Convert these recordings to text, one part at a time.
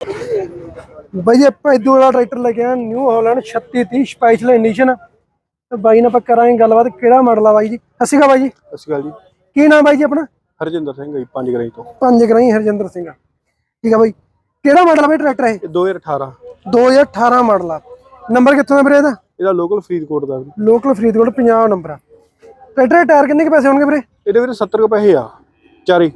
ਬਾਈ ਜੀ ਆਪਾਂ ਇਦੋਂ ਵਾਲਾ ਟਰੈਕਟਰ ਲੈ ਕੇ ਆਏ ਨਿਊ ਹਾਲੈਂਡ 3630 ਸਪੈਸ਼ਲ ਐਡੀਸ਼ਨ ਤੇ ਬਾਈ ਨਾਲ ਆਪਾਂ ਕਰਾਂਗੇ ਗੱਲਬਾਤ ਕਿਹੜਾ ਮਾਡਲ ਆ ਬਾਈ ਜੀ? ਸਤਿ ਸ਼੍ਰੀ ਅਕਾਲ ਬਾਈ ਜੀ। ਸਤਿ ਸ਼੍ਰੀ ਅਕਾਲ ਜੀ। ਕੀ ਨਾਮ ਬਾਈ ਜੀ ਆਪਣਾ? ਹਰਜਿੰਦਰ ਸਿੰਘ ਜੀ ਪੰਜ ਗਰਾਈ ਤੋਂ। ਪੰਜ ਗਰਾਈ ਹਰਜਿੰਦਰ ਸਿੰਘ ਠੀਕ ਆ ਬਾਈ ਕਿਹੜਾ ਮਾਡਲ ਆ ਬਾਈ ਟਰੈਕਟਰ ਇਹ? ਇਹ 2018 2018 ਮਾਡਲ ਆ। ਨੰਬਰ ਕਿੱਥੋਂ ਦਾ ਵੀਰੇ ਇਹਦਾ? ਇਹਦਾ ਲੋਕਲ ਫਰੀਦਕੋਟ ਦਾ। ਲੋਕਲ ਫਰੀਦਕੋਟ 50 ਨੰਬਰ ਆ। ਟਰੈਕਟਰ ਟਾਇਰ ਕਿੰਨੇ ਕੁ ਪੈਸੇ ਹੋਣਗੇ ਵੀਰੇ? ਇਹਦੇ ਵੀਰੇ 70 ਕੁ ਪੈਸੇ ਆ। ਚਾਰੇ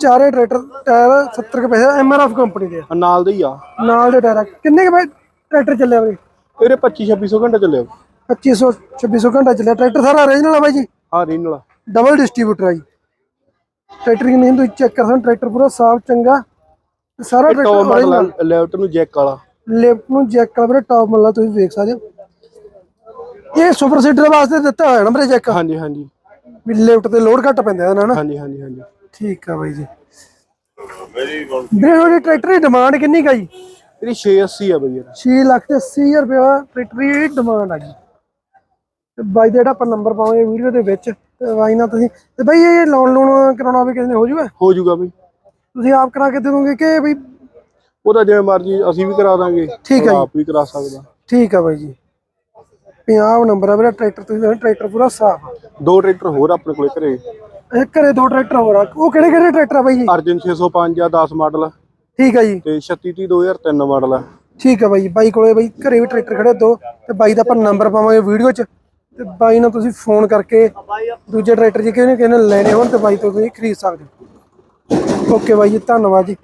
ਚਾਰੇ ਟਰੈਕਟਰ ਟਾਇਰ 70 ਕੁ ਪੈਸੇ ਐਮਆਰਐਫ ਕੰਪਨੀ ਦੇ ਆ। ਨਾਲ ਦੇ ਹੀ ਆ। ਨਾਲ ਦੇ ਟਾਇਰ ਆ। ਕਿੰਨੇ ਕੁ ਬਾਈ ਟਰੈਕਟਰ ਚੱਲਿਆ ਵੀਰੇ? ਇਹਦੇ 25 2600 ਘੰਟਾ ਚੱਲਿਆ 2500 2600 ਘੰਟਾ ਚੱਲਿਆ। ਟਰੈਕਟਰ ਸਾਰਾ ਓਰੀਜਨਲ ਆ ਬਾਈ ਜੀ? ਆ। ਰੀਨਲ ਡਬਲ ਡਿਸਟ੍ਰੀਬਿਊਟਰ ਆ ਜੀ। ਟਰੈਕਟਰ ਦੀ ਤੁਸੀਂ ਚੈੱਕ ਕਰ ਸਕਦੇ ਹੋ, ਟਰੈਕਟਰ ਪੂਰਾ ਸਾਫ਼ ਚੰਗਾ। ਤੇ ਸਾਰਾ top tractor model original। Left ਨੂੰ ਜੈਕ ਵਾਲਾ। ਲੈਫਟ ਨੂੰ ਜੈਕ ਕਰ ਵੀਰੇ ਟਾਪ ਮੱਲਾ ਤੁਸੀਂ ਦੇਖ ਸਕਦੇ ਹੋ। ਇਹ ਸੁਪਰ ਸੀਡਰ ਵਾਸਤੇ ਦਿੱਤਾ ਹੋਇਆ ਨਾ ਵੀਰੇ ਜੈਕ ਹਾਂਜੀ ਹਾਂਜੀ। ਵੀ ਲੈਫਟ ਤੇ ਲੋਡ ਘੱਟ ਪੈਂਦਾ ਇਹਦਾ ਨਾ। ਹਾਂਜੀ ਹਾਂਜੀ ਹਾਂਜੀ। ਠੀਕ ਆ ਬਾਈ ਜੀ। ਵੀਰੇ ਉਹਦੀ ਟਰੈਕਟਰ ਦੀ ਡਿਮਾਂਡ ਕਿੰਨੀ ਕਾ ਜੀ? ਇਹਦੀ 680 ਆ ਬਈ ਯਾਰ। 6 ਲੱਖ ਤੇ 80000 ਰੁਪਏ ਟਰੈਕਟਰ ਦੀ ਡਿਮਾਂਡ ਆ ਜੀ। ਤੇ ਬਾਈ ਦਾ ਜਿਹੜਾ ਆਪਾਂ ਨੰਬਰ ਪਾਵਾਂਗੇ ਵੀਡੀਓ ਦੇ ਵਿੱਚ ਤੇ ਬਾਈ ਨਾਲ ਤੁਸੀਂ ਤੇ ਬਾਈ ਇਹ ਲੋਨ ਲੋਨ ਕਰਾਉਣਾ ਵੀ ਕਿਸੇ ਨੇ ਹੋ ਜੂਗਾ ਹੋ ਜਾਊਗਾ ਬਈ। ਤੁਸੀਂ ਆਪ ਕਰਾ ਕੇ ਦੇ ਦੋਗੇ ਕਿ ਬਈ ਉਹਦਾ ਜਿਵੇਂ ਮਰਜ਼ੀ ਅਸੀਂ ਵੀ ਕਰਾ ਦਾਂਗੇ। ਠੀਕ ਹੈ ਆਪ ਵੀ ਕਰਾ ਸਕਦਾ। ਠੀਕ ਆ ਬਾਈ ਜੀ। 50 ਨੰਬਰ ਆ ਵੀਰੇ ਟਰੈਕਟਰ ਤੁਸੀਂ ਟਰੈਕਟਰ ਪੂਰਾ ਸਾਫ਼ ਆ। ਦੋ ਟਰੈਕਟਰ ਹੋਰ ਆਪਣੇ ਕੋਲੇ ਘਰੇ। ਇਹ ਘਰੇ ਦੋ ਟਰੈਕਟਰ ਹੋਰ ਆ। ਉਹ ਕਿਹੜੇ ਕਿਹੜੇ ਟਰੈਕਟਰ ਆ ਬਾਈ ਜੀ ਅਰਜਨ 605 ਆ 10 ਮਾਡਲ। ਠੀਕ ਆ ਜੀ। ਤੇ 3630 2003 ਮਾਡਲ ਆ। ਠੀਕ ਆ ਬਾਈ। ਜੀ ਬਾਈ ਕੋਲੇ ਬਾਈ ਘਰੇ ਵੀ ਟਰੈਕਟਰ ਖੜੇ ਦੋ। ਤੇ ਬਾਈ ਦਾ ਆਪਾਂ ਨੰਬਰ ਪਾਵਾਂਗੇ ਵੀਡੀਓ 'ਚ। ਤੇ ਬਾਈ ਨਾਲ ਤੁਸੀਂ ਫੋਨ ਕਰਕੇ ਦੂਜੇ ਟਰੈਕਟਰ ਜੇ ਕਿਸੇ ਨੇ ਕਿਸੇ ਨੇ ਲੈਣੇ ਹੋਣ ਤੇ ਬਾਈ ਤੋਂ ਤੁਸੀਂ ਖਰੀਦ ਸਕਦੇ ਹੋ। ਓਕੇ ਬਾਈ ਜੀ ਧੰਨਵਾਦ ਜੀ।